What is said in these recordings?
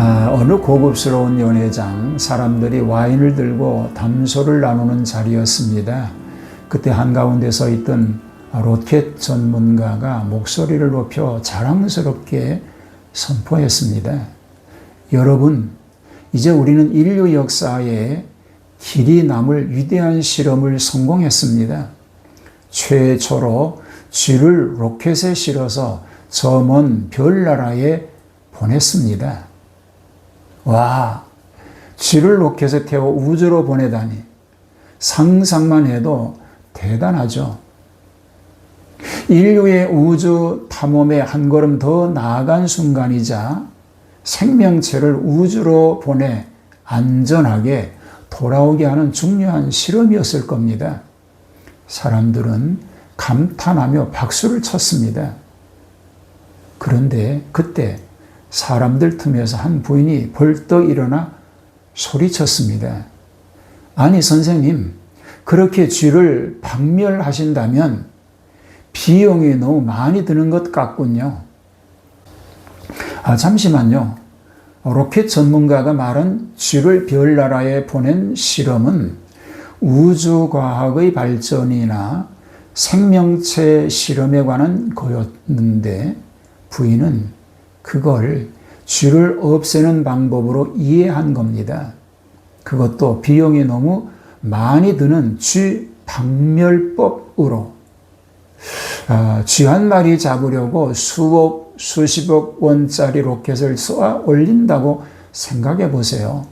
아, 어느 고급스러운 연회장 사람들이 와인을 들고 담소를 나누는 자리였습니다. 그때 한가운데 서 있던 로켓 전문가가 목소리를 높여 자랑스럽게 선포했습니다. 여러분, 이제 우리는 인류 역사에 길이 남을 위대한 실험을 성공했습니다. 최초로 쥐를 로켓에 실어서 저 먼 별나라에 보냈습니다. 와, 쥐를 로켓에 태워 우주로 보내다니 상상만 해도 대단하죠. 인류의 우주 탐험에 한 걸음 더 나아간 순간이자 생명체를 우주로 보내 안전하게 돌아오게 하는 중요한 실험이었을 겁니다. 사람들은 감탄하며 박수를 쳤습니다. 그런데 그때 사람들 틈에서 한 부인이 벌떡 일어나 소리쳤습니다. 아니, 선생님, 그렇게 쥐를 박멸하신다면 비용이 너무 많이 드는 것 같군요. 아, 잠시만요. 로켓 전문가가 말한 쥐를 별나라에 보낸 실험은 우주과학의 발전이나 생명체 실험에 관한 거였는데 부인은 그걸 쥐를 없애는 방법으로 이해한 겁니다. 그것도 비용이 너무 많이 드는 쥐 박멸법으로 아, 쥐한 마리 잡으려고 수억, 수십억 원짜리 로켓을 쏘아 올린다고 생각해 보세요.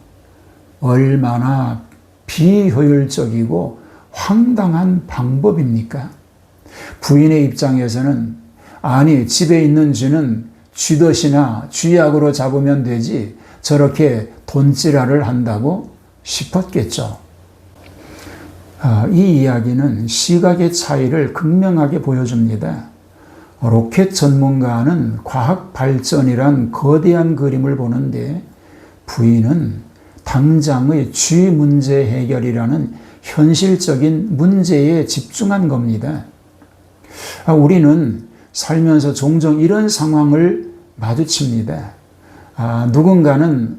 얼마나 비효율적이고 황당한 방법입니까? 부인의 입장에서는 아니, 집에 있는 쥐는 쥐덫이나 쥐약으로 잡으면 되지 저렇게 돈찌라를 한다고 싶었겠죠. 아, 이 이야기는 시각의 차이를 극명하게 보여줍니다. 로켓 전문가는 과학 발전이란 거대한 그림을 보는데 부인은 당장의 쥐 문제 해결이라는 현실적인 문제에 집중한 겁니다. 아, 우리는 살면서 종종 이런 상황을 마주칩니다. 아, 누군가는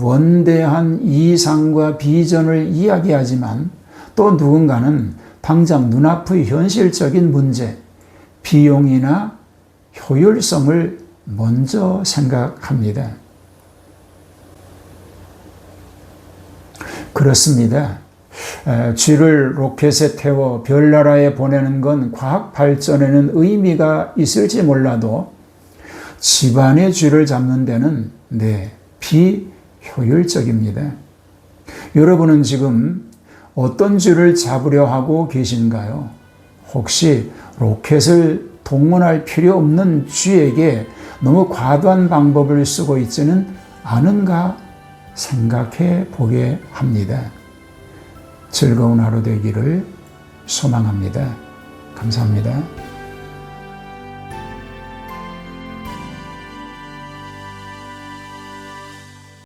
원대한 이상과 비전을 이야기하지만 또 누군가는 당장 눈앞의 현실적인 문제, 비용이나 효율성을 먼저 생각합니다. 그렇습니다. 쥐를 로켓에 태워 별나라에 보내는 건 과학 발전에는 의미가 있을지 몰라도 집안의 쥐를 잡는 데는 네, 비효율적입니다. 여러분은 지금 어떤 쥐를 잡으려 하고 계신가요? 혹시 로켓을 동원할 필요 없는 쥐에게 너무 과도한 방법을 쓰고 있지는 않은가 생각해 보게 합니다. 즐거운 하루 되기를 소망합니다. 감사합니다.